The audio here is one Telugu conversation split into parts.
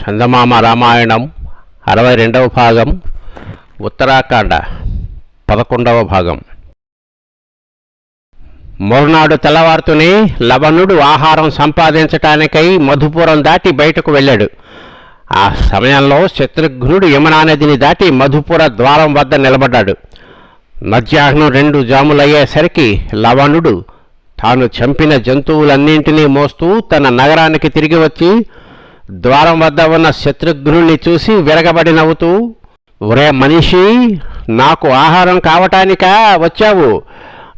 చందమామ రామాయణం అరవై రెండవ భాగం ఉత్తరాఖండ పదకొండవ భాగం. మరునాడు తెల్లవారుతూనే లవణుడు ఆహారం సంపాదించటానికై మధుపురం దాటి బయటకు వెళ్ళాడు. ఆ సమయంలో శత్రుఘ్నుడు యమునా నదిని దాటి మధుపుర ద్వారం వద్ద నిలబడ్డాడు. మధ్యాహ్నం రెండు జాములయ్యేసరికి లవణుడు తాను చంపిన జంతువులన్నింటినీ మోస్తూ తన నగరానికి తిరిగి వచ్చి ద్వారం వద్ద ఉన్న శత్రుఘ్నుణ్ణి చూసి విరగబడి నవ్వుతూ ఒరే మనిషి నాకు ఆహారం కావటానికా వచ్చావు?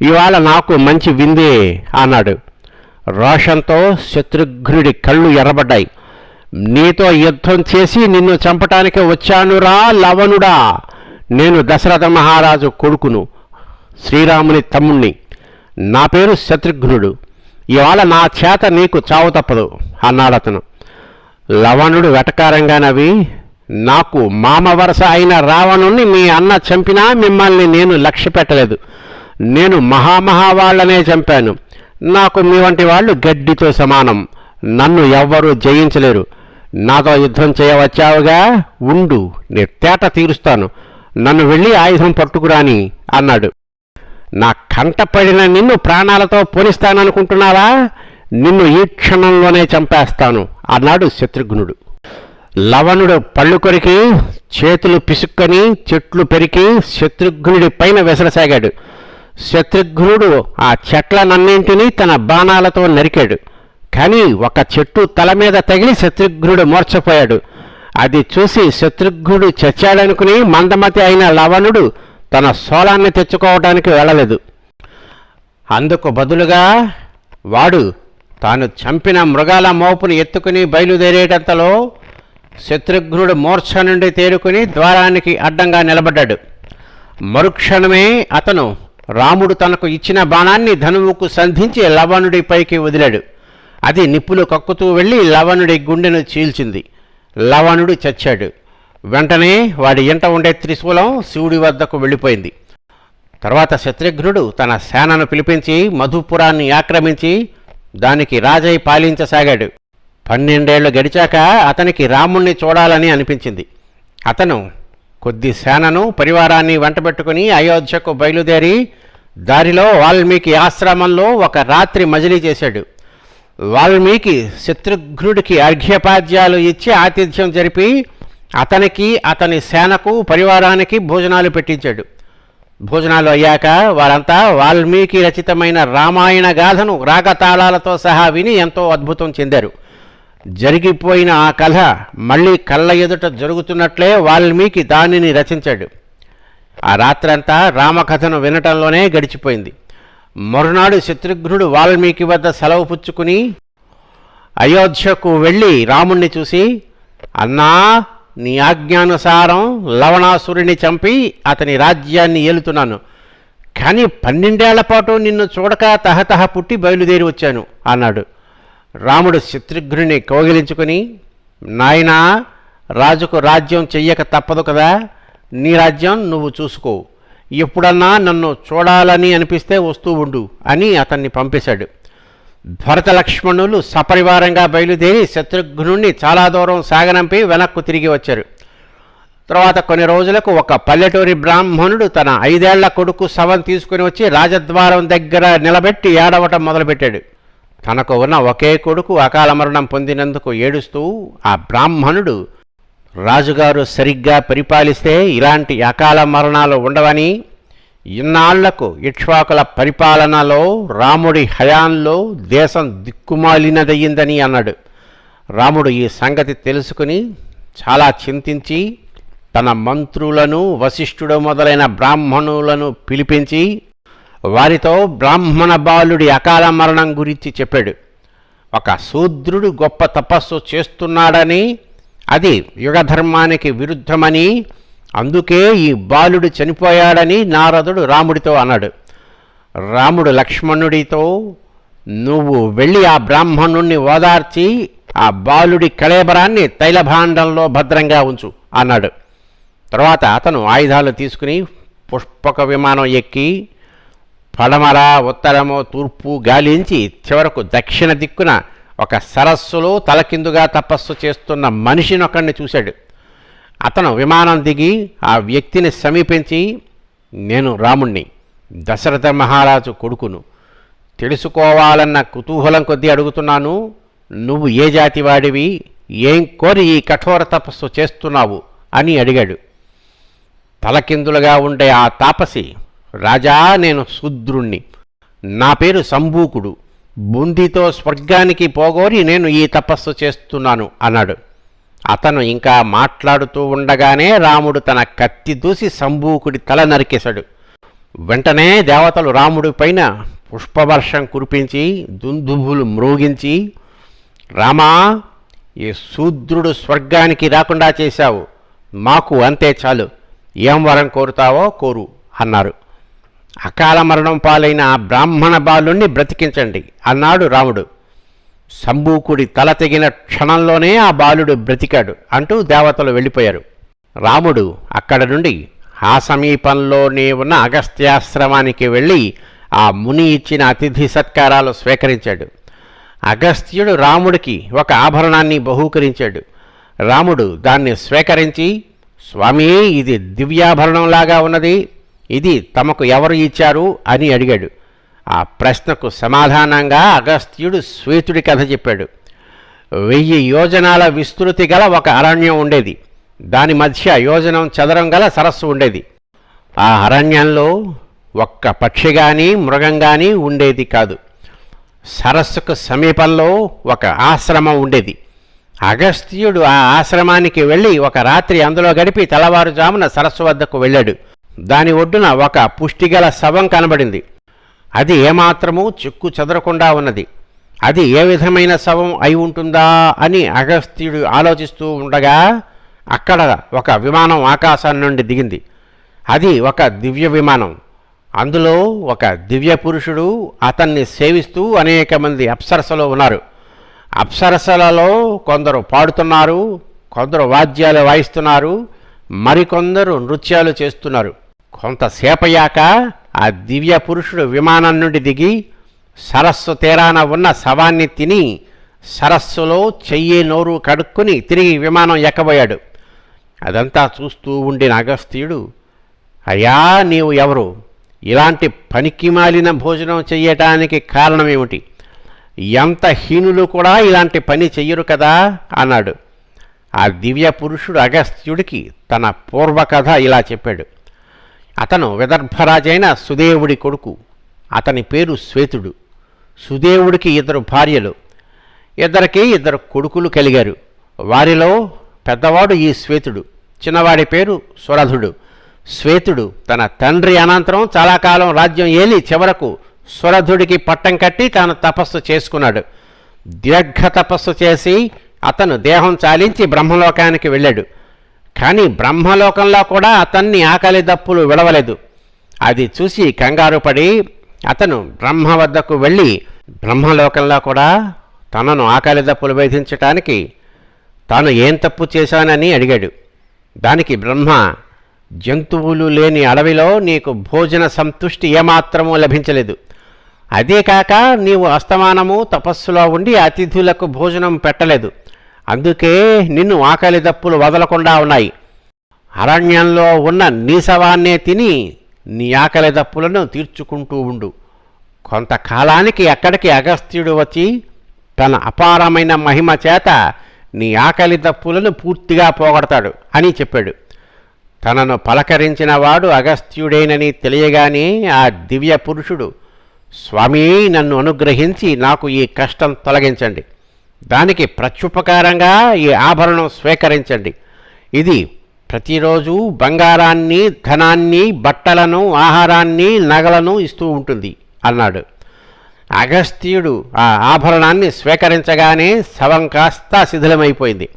ఇవాళ నాకు మంచి విందే అన్నాడు. రోషంతో శత్రుఘ్నుడి కళ్ళు ఎర్రబడ్డాయి. నీతో యుద్ధం చేసి నిన్ను చంపటానికి వచ్చానురా లవణుడా. నేను దశరథ మహారాజు కొడుకును శ్రీరాముని తమ్ముణ్ణి. నా పేరు శత్రుఘ్నుడు. ఇవాళ నా చేత నీకు చావు తప్పదు అన్నాడతను. లవణుడు వెటకారంగా నవ్వి నాకు మామ వరుస అయిన రావణుణ్ణి మీ అన్న చంపినా మిమ్మల్ని నేను లక్ష్య పెట్టలేదు. నేను మహామహా వాళ్ళనే చంపాను. నాకు మీ వంటి వాళ్ళు గడ్డితో సమానం. నన్ను ఎవ్వరూ జయించలేరు. నాతో యుద్ధం చేయవచ్చావుగా? ఉండు నేను తేట తీరుస్తాను. నన్ను వెళ్ళి ఆయుధం పట్టుకురాని అన్నాడు. నా కంటపడిన నిన్ను ప్రాణాలతో పోనిస్తాననుకుంటున్నావా? నిన్ను ఈ క్షణంలోనే చంపేస్తాను అన్నాడు శత్రుఘ్నుడు. లవణుడు పళ్ళు కొరికి చేతులు పిసుక్కని చెట్లు పెరికి శత్రుఘ్నుడి పైన విసరసాగాడు శత్రుఘ్నుడు ఆ చెట్లనన్నింటినీ తన బాణాలతో నరికాడు. కానీ ఒక చెట్టు తల మీద తగిలి శత్రుఘ్నుడు మూర్చపోయాడు అది చూసి శత్రుఘ్నుడు చచ్చాడనుకుని మందమతి అయిన లవణుడు తన సోలాన్ని తెచ్చుకోవడానికి వెళ్ళలేదు. అందుకు బదులుగా వాడు తాను చంపిన మృగాల మోపును ఎత్తుకుని బయలుదేరేటంతలో శత్రుఘ్నుడు మూర్ఛ నుండి తేరుకుని ద్వారానికి అడ్డంగా నిలబడ్డాడు. మరుక్షణమే అతను రాముడు తనకు ఇచ్చిన బాణాన్ని ధనువుకు సంధించి లవణుడి పైకి వదిలాడు. అది నిప్పులు కక్కుతూ వెళ్ళి లవణుడి గుండెను చీల్చింది. లవణుడు చచ్చాడు. వెంటనే వాడి ఇంట ఉండే త్రిశూలం శివుడి వద్దకు వెళ్ళిపోయింది. తర్వాత శత్రుఘ్నుడు తన సేనను పిలిపించి మధుపురాన్ని ఆక్రమించి దానికి రాజై పాలించసాగాడు. పన్నెండేళ్ళు గడిచాక అతనికి రాముణ్ణి చూడాలని అనిపించింది. అతను కొద్ది సేనను పరివారాన్ని వెంటబెట్టుకుని అయోధ్యకు బయలుదేరి దారిలో వాల్మీకి ఆశ్రమంలో ఒక రాత్రి మజిలీ చేశాడు. వాల్మీకి శత్రుఘ్నుడికి అర్ఘ్యపాద్యాలు ఇచ్చి ఆతిథ్యం జరిపి అతనికి అతని సేనకు పరివారానికి భోజనాలు పెట్టించాడు. భోజనాలు అయ్యాక వారంతా వాల్మీకి రచితమైన రామాయణ గాథను రాగతాళాలతో సహా విని ఎంతో అద్భుతం చెందారు. జరిగిపోయిన ఆ కథ మళ్ళీ కళ్ళ ఎదుట జరుగుతున్నట్లే వాల్మీకి దానిని రచించాడు. ఆ రాత్రంతా రామకథను వినటంలోనే గడిచిపోయింది. మరునాడు శత్రుఘ్నుడు వాల్మీకి వద్ద సెలవు పుచ్చుకుని అయోధ్యకు వెళ్ళి రాముణ్ణి చూసి అన్నా నీ ఆజ్ఞానుసారం లవణాసురుని చంపి అతని రాజ్యాన్ని ఏలుతున్నాను. కానీ పన్నెండేళ్ళ పాటు నిన్ను చూడక తహతహ పుట్టి బయలుదేరి వచ్చాను అన్నాడు. రాముడు శత్రుఘ్నుని కౌగిలించుకుని నాయనా రాజుకు రాజ్యం చెయ్యక తప్పదు కదా. నీ రాజ్యం నువ్వు చూసుకో. ఎప్పుడన్నా నన్ను చూడాలని అనిపిస్తే వస్తూ ఉండు అని అతన్ని పంపేశాడు. భరత లక్ష్మణులు సపరివారంగా బయలుదేరి శత్రుఘ్నుణ్ణి చాలా దూరం సాగనంపి వెనక్కు తిరిగి వచ్చారు. తర్వాత కొన్ని రోజులకు ఒక పల్లెటూరి బ్రాహ్మణుడు తన ఐదేళ్ళ కొడుకు శవం తీసుకుని వచ్చి రాజద్వారం దగ్గర నిలబెట్టి ఏడవటం మొదలుపెట్టాడు. తనకు ఉన్న ఒకే కొడుకు అకాల మరణం పొందినందుకు ఏడుస్తూ ఆ బ్రాహ్మణుడు రాజుగారు సరిగ్గా పరిపాలిస్తే ఇలాంటి అకాల మరణాలు ఉండవని ఇన్నాళ్ళకు ఇక్ష్వాకుల పరిపాలనలో రాముడి హయాంలో దేశం దిక్కుమాలినదయ్యిందని అన్నాడు. రాముడు ఈ సంగతి తెలుసుకుని చాలా చింతించి తన మంత్రులను వశిష్ఠుడు మొదలైన బ్రాహ్మణులను పిలిపించి వారితో బ్రాహ్మణ బాలుడి అకాల మరణం గురించి చెప్పాడు. ఒక శూద్రుడు గొప్ప తపస్సు చేస్తున్నాడని అది యుగధర్మానికి విరుద్ధమని అందుకే ఈ బాలుడు చనిపోయాడని నారదుడు రాముడితో అన్నాడు. రాముడు లక్ష్మణుడితో నువ్వు వెళ్ళి ఆ బ్రాహ్మణుణ్ణి ఓదార్చి ఆ బాలుడి కళేబరాన్ని తైలభాండంలో భద్రంగా ఉంచు అన్నాడు. తర్వాత అతను ఆయుధాలు తీసుకుని పుష్పక విమానం ఎక్కి పడమర ఉత్తరము తూర్పు గాలించి చివరకు దక్షిణ దిక్కున ఒక సరస్సులో తలకిందుగా తపస్సు చేస్తున్న మనిషినొక్కడిని చూశాడు. అతను విమానం దిగి ఆ వ్యక్తిని సమీపించి నేను రాముణ్ణి దశరథ మహారాజు కొడుకును. తెలుసుకోవాలన్న కుతూహలం కొద్దీ అడుగుతున్నాను. నువ్వు ఏ జాతి వాడివి? ఏం కోరి ఈ కఠోర తపస్సు చేస్తున్నావు? అని అడిగాడు. తలకిందులుగా ఉండే ఆ తాపసి రాజా నేను శూద్రుణ్ణి. నా పేరు సంబూకుడు బుందితో స్వర్గానికి పోగోరి నేను ఈ తపస్సు చేస్తున్నాను అన్నాడు. అతను ఇంకా మాట్లాడుతూ ఉండగానే రాముడు తన కత్తి దూసి సంబూకుడి తల నరికేశాడు. వెంటనే దేవతలు రాముడి పైన పుష్పవర్షం కురిపించి దుందుభులు మ్రోగించి రామా ఈ శూద్రుడు స్వర్గానికి రాకుండా చేశావు. మాకు అంతే చాలు. ఏం వరం కోరుతావో కోరు అన్నారు. అకాల మరణం పాలైన బ్రాహ్మణ బాలుణ్ణి బ్రతికించండి అన్నాడు రాముడు. శంభూకుడి తల తెగిన క్షణంలోనే ఆ బాలుడు బ్రతికాడు అంటూ దేవతలు వెళ్ళిపోయారు. రాముడు అక్కడ నుండి ఆ సమీపంలోనే ఉన్న అగస్త్యాశ్రమానికి వెళ్ళి ఆ ముని ఇచ్చిన అతిథి సత్కారాలు స్వీకరించాడు. అగస్త్యుడు రాముడికి ఒక ఆభరణాన్ని బహూకరించాడు. రాముడు దాన్ని స్వీకరించి స్వామి ఇది దివ్యాభరణంలాగా ఉన్నది. ఇది తమకు ఎవరు ఇచ్చారు? అని అడిగాడు. ఆ ప్రశ్నకు సమాధానంగా అగస్త్యుడు శ్వేతుడి కథ చెప్పాడు. వెయ్యి యోజనాల విస్తృతి గల ఒక అరణ్యం ఉండేది. దాని మధ్య యోజనం చదరం గల సరస్సు ఉండేది. ఆ అరణ్యంలో ఒక్క పక్షి కానీ మృగం కానీ ఉండేది కాదు. సరస్సుకు సమీపంలో ఒక ఆశ్రమం ఉండేది. అగస్త్యుడు ఆ ఆశ్రమానికి వెళ్ళి ఒక రాత్రి అందులో గడిపి తెల్లవారుజామున సరస్సు వద్దకు వెళ్ళాడు. దాని ఒడ్డున ఒక పుష్టిగల శవం కనబడింది. అది ఏమాత్రమూ చిక్కు చెదరకుండా ఉన్నది. అది ఏ విధమైన శవం అయి ఉంటుందా అని అగస్త్యుడు ఆలోచిస్తూ ఉండగా అక్కడ ఒక విమానం ఆకాశం నుండి దిగింది. అది ఒక దివ్య విమానం. అందులో ఒక దివ్య పురుషుడు అతన్ని సేవిస్తూ అనేక మంది అప్సరసలు ఉన్నారు. అప్సరసలలో కొందరు పాడుతున్నారు కొందరు వాద్యాలు వాయిస్తున్నారు మరికొందరు నృత్యాలు చేస్తున్నారు. కొంతసేపయ్యాక ఆ దివ్య పురుషుడు విమానం నుండి దిగి సరస్సు తీరాన ఉన్న శవాన్ని తిని సరస్సులో చెయ్యి నోరు కడుక్కుని తిరిగి విమానం ఎక్కబోయాడు. అదంతా చూస్తూ ఉండిన అగస్త్యుడు అయ్యా నీవు ఎవరు? ఇలాంటి పనికిమాలిన భోజనం చెయ్యటానికి కారణమేమిటి? ఎంత హీనులు కూడా ఇలాంటి పని చెయ్యరు కదా? అన్నాడు. ఆ దివ్య పురుషుడు అగస్త్యుడికి తన పూర్వకథ ఇలా చెప్పాడు. అతను విదర్భరాజైన సుదేవుడి కొడుకు. అతని పేరు శ్వేతుడు. సుదేవుడికి ఇద్దరు భార్యలు. ఇద్దరికి ఇద్దరు కొడుకులు కలిగారు. వారిలో పెద్దవాడు ఈ శ్వేతుడు. చిన్నవాడి పేరు సురధుడు. శ్వేతుడు తన తండ్రి అనంతరం చాలా కాలం రాజ్యం ఏలి చివరకు సురధుడికి పట్టం కట్టి తాను తపస్సు చేసుకున్నాడు. దీర్ఘ తపస్సు చేసి అతను దేహం చాలించి బ్రహ్మలోకానికి వెళ్ళాడు. కానీ బ్రహ్మలోకంలో కూడా అతన్ని ఆకలి దప్పులు విడవలేదు. అది చూసి కంగారు పడి అతను బ్రహ్మ వద్దకు వెళ్ళి బ్రహ్మలోకంలో కూడా తనను ఆకలి దప్పులు వేధించటానికి తాను ఏం తప్పు చేశానని అడిగాడు. దానికి బ్రహ్మ జంతువులు లేని అడవిలో నీకు భోజన సంతుష్టి ఏమాత్రమూ లభించలేదు. అదే కాక నీవు అస్తమానము తపస్సులో ఉండి అతిథులకు భోజనం పెట్టలేదు. అందుకే నిన్ను ఆకలి దప్పులు వదలకుండా ఉన్నాయి. అరణ్యంలో ఉన్న నీసవాన్నే తిని నీ ఆకలి దప్పులను తీర్చుకుంటూ ఉండు. కొంతకాలానికి అక్కడికి అగస్త్యుడు వచ్చి తన అపారమైన మహిమ చేత నీ ఆకలి దప్పులను పూర్తిగా పోగొడతాడు అని చెప్పాడు. తనను పలకరించిన వాడు అగస్త్యుడేనని తెలియగానే ఆ దివ్య పురుషుడు స్వామి నన్ను అనుగ్రహించి నాకు ఈ కష్టం తొలగించండి. దానికి ప్రత్యుపకారంగా ఈ ఆభరణం స్వీకరించండి. ఇది ప్రతిరోజు బంగారాన్ని ధనాన్ని బట్టలను ఆహారాన్ని నగలను ఇస్తూ ఉంటుంది అన్నాడు. అగస్త్యుడు ఆ ఆభరణాన్ని స్వీకరించగానే శవం కాస్త శిథిలమైపోయింది.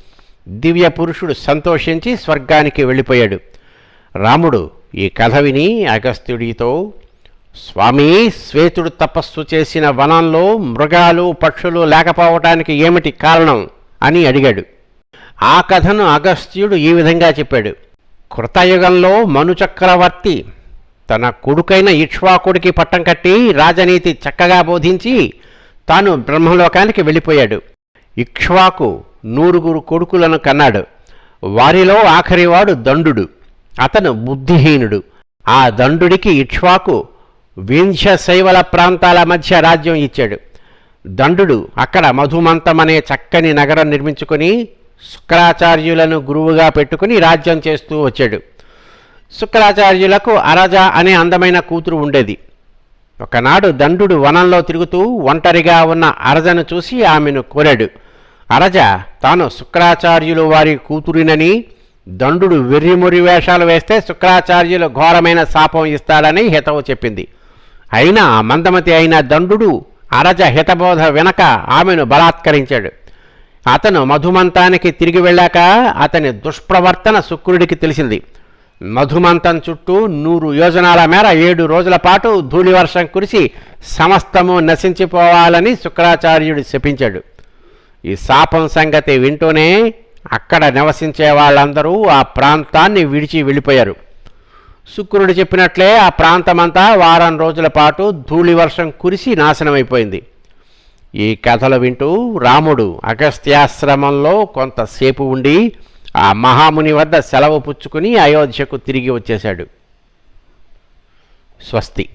దివ్య పురుషుడు సంతోషించి స్వర్గానికి వెళ్ళిపోయాడు. రాముడు ఈ కథ విని అగస్త్యుడితో స్వామి శ్వేతుడు తపస్సు చేసిన వనంలో మృగాలు పక్షులు లేకపోవటానికి ఏమిటి కారణం అని అడిగాడు. ఆ కథను అగస్త్యుడు ఈ విధంగా చెప్పాడు. కృతయుగంలో మనుచక్రవర్తి తన కొడుకైన ఇక్ష్వాకుడికి పట్టం కట్టి రాజనీతి చక్కగా బోధించి తాను బ్రహ్మలోకానికి వెళ్ళిపోయాడు. ఇక్ష్వాకు నూరుగురు కొడుకులను కన్నాడు. వారిలో ఆఖరివాడు దండుడు అతను బుద్ధిహీనుడు. ఆ దండుడికి ఇక్ష్వాకు వింశ శైవల ప్రాంతాల మధ్య రాజ్యం ఇచ్చాడు. దండుడు అక్కడ మధుమంతమనే చక్కని నగరం నిర్మించుకొని శుక్రాచార్యులను గురువుగా పెట్టుకుని రాజ్యం చేస్తూ వచ్చాడు. శుక్రాచార్యులకు అరజ అనే అందమైన కూతురు ఉండేది. ఒకనాడు దండుడు వనంలో తిరుగుతూ ఒంటరిగా ఉన్న అరజను చూసి ఆమెను కోరాడు. అరజ తాను శుక్రాచార్యులు వారి కూతురినని దండుడు వెర్రిమురి వేషాలు వేస్తే శుక్రాచార్యులు ఘోరమైన శాపం ఇస్తాడని హితవు చెప్పింది. అయినా మందమతి అయిన దండు అరజ హితబోధ వెనక ఆమెను బలాత్కరించాడు. అతను మధుమంతానికి తిరిగి వెళ్ళాక అతని దుష్ప్రవర్తన శుక్రుడికి తెలిసింది. మధుమంతం చుట్టూ నూరు యోజనాల మేర ఏడు రోజుల పాటు ధూళివర్షం కురిసి సమస్తము నశించిపోవాలని శుక్రాచార్యుడు శపించాడు. ఈ శాపం సంగతి వింటూనే అక్కడ నివసించే వాళ్ళందరూ ఆ ప్రాంతాన్ని విడిచి వెళ్ళిపోయారు. శుక్రుడు చెప్పినట్లే ఆ ప్రాంతమంతా వారం రోజుల పాటు ధూళివర్షం కురిసి నాశనమైపోయింది. ఈ కథలు వింటూ రాముడు అగస్త్యాశ్రమంలో కొంతసేపు ఉండి ఆ మహాముని వద్ద సెలవు పుచ్చుకుని అయోధ్యకు తిరిగి వచ్చేశాడు. స్వస్తి.